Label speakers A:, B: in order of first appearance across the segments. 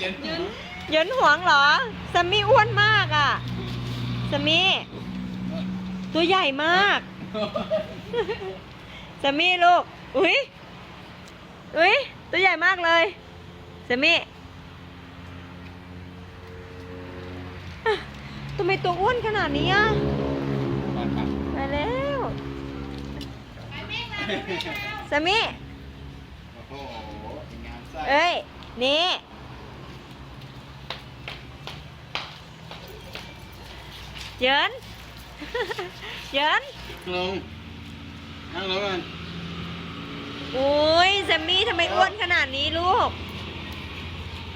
A: เย็น
B: หยินหวงเหรอสมีอ้วนมากอะสมีตัวใหญ่มากสมีลูก อุ้ยอุ้ยตัวใหญ่มากเลยสมี่ทำไมตัวอ้วนขนาดนี้อะไปแล้วสมี
A: โอ้โหงามไส้
B: เอ้ย นี่ เหยินเหยิน
A: ลงนั่งลงกัน
B: โอ้ยแซมมี่ทำไมอ้วนขนาดนี้ลูก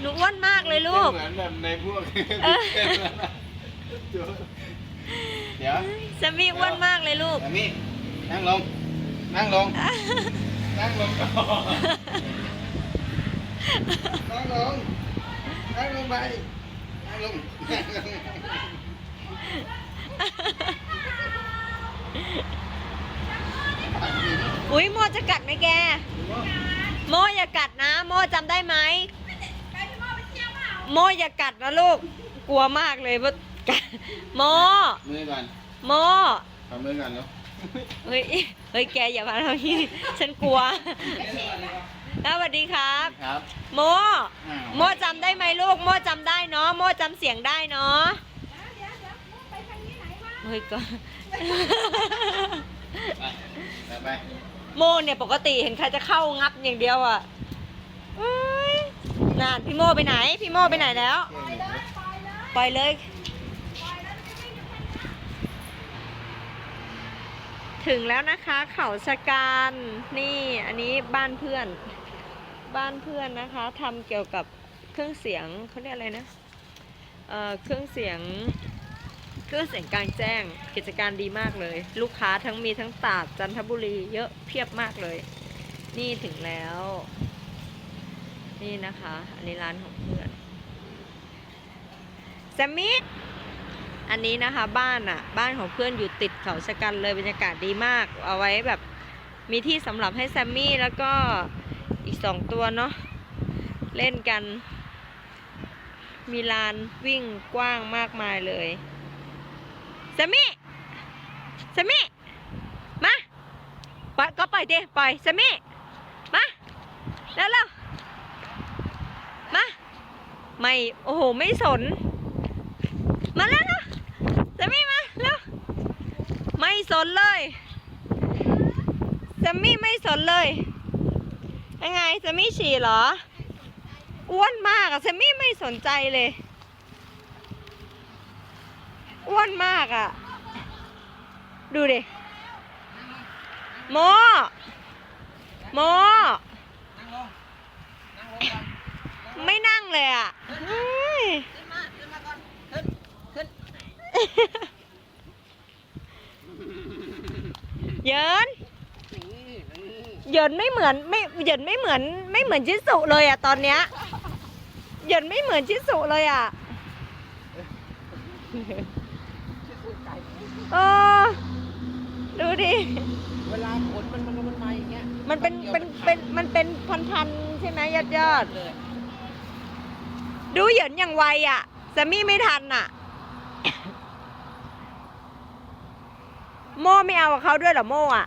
B: หนูอ้วนมากเลยลูก
A: เหมือนแบบในพวก
B: เออ
A: เดี๋ยว
B: แซมมี่อ้วนมากเลยลูก
A: แอมมี่นั่งลง นั่งลง นั่งลงก่อนนั่งลง นั่งลงไป นั่งลงนั่งลง
B: อุ้ยโมจะกัดไหมแก โมอย่ากัดนะ โมจำได้ไหมโมอย่ากัดนะลูก กลัวมากเลยว่ากัดโม
A: มือก่อน
B: โม
A: ขอมือก่อนลูก
B: เฮ้ยเฮ้ยแกอย่ามาทำที่ฉันกลัวแล้วสวัสดีครับ
A: ครับ
B: โม
A: อ้าว
B: โมจำได้ไหมลูก โมจำได้เนาะ โมจำเสียงได้เนาะ เฮ้ยก็
A: ไปไป
B: โมเนี่ยปกติเห็นใครจะเข้างับอย่างเดียวอะเอ้ยนานพี่โมไปไหน พี่โมไปไหนแล้ว ปล่อยเลย ถึงแล้วนะคะ เขาชะการนี่อันนี้บ้านเพื่อน บ้านเพื่อนนะคะทำเกี่ยวกับเครื่องเสียงเขาเรียกอะไรนะเอ่อเครื่องเสียง เครื่องเสียงกลางแจ้ง กิจการดีมากเลย ลูกค้าทั้งมีทั้งตาดจันทบุรีเยอะเพียบมากเลย นี่ถึงแล้ว นี่นะคะ อันนี้ร้านของเพื่อนแซมมี่อันนี้นะคะบ้านอะ่ะ บ้านของเพื่อนอยู่ติดเขาชะกันเลยบรรยากาศดีมาก เอาไว้แบบมีที่สำหรับให้แซมมี่แล้วก็อีกสองตัวเนาะเล่นกัน มีลานวิ่งกว้างมากมายเลย แซมมี่แซมมี่มาปล่อยก็ปล่อยดิปล่อยแซมมี่มาเร็วเร็วมาไม่โอ้โหไม่สน มาแล้วนะแซมมี่มาเร็วไม่สนเลยแซมมี่ไม่สนเลยยังไงแซมมี่ฉี่เหรอ อ้วนมากอะแซมมี่ไม่สนใจเลย อ้วนมากอะดูดิโมโมไม่นั่งเลยอะเฮ้ยเยินเยินไม่เหมือนไม่เยินไม่เหมือนไม่เหมือนชิสุเลยอะตอนเนี้ยเยินไม่เหมือนชิสุเลยอะ เออดูดิ
C: เวลาขนมันมันมันมาอย่างเงี้ย
B: มันเป็นเป็นเป็นมันเป็นพันๆใช่ไหมยอดยอด
C: เลย
B: ๆดูเหยินอย่างไวอะแซมมี่ไม่ทันอะโม่ไม่เอากับเขาด้วยเหรอโม่อะ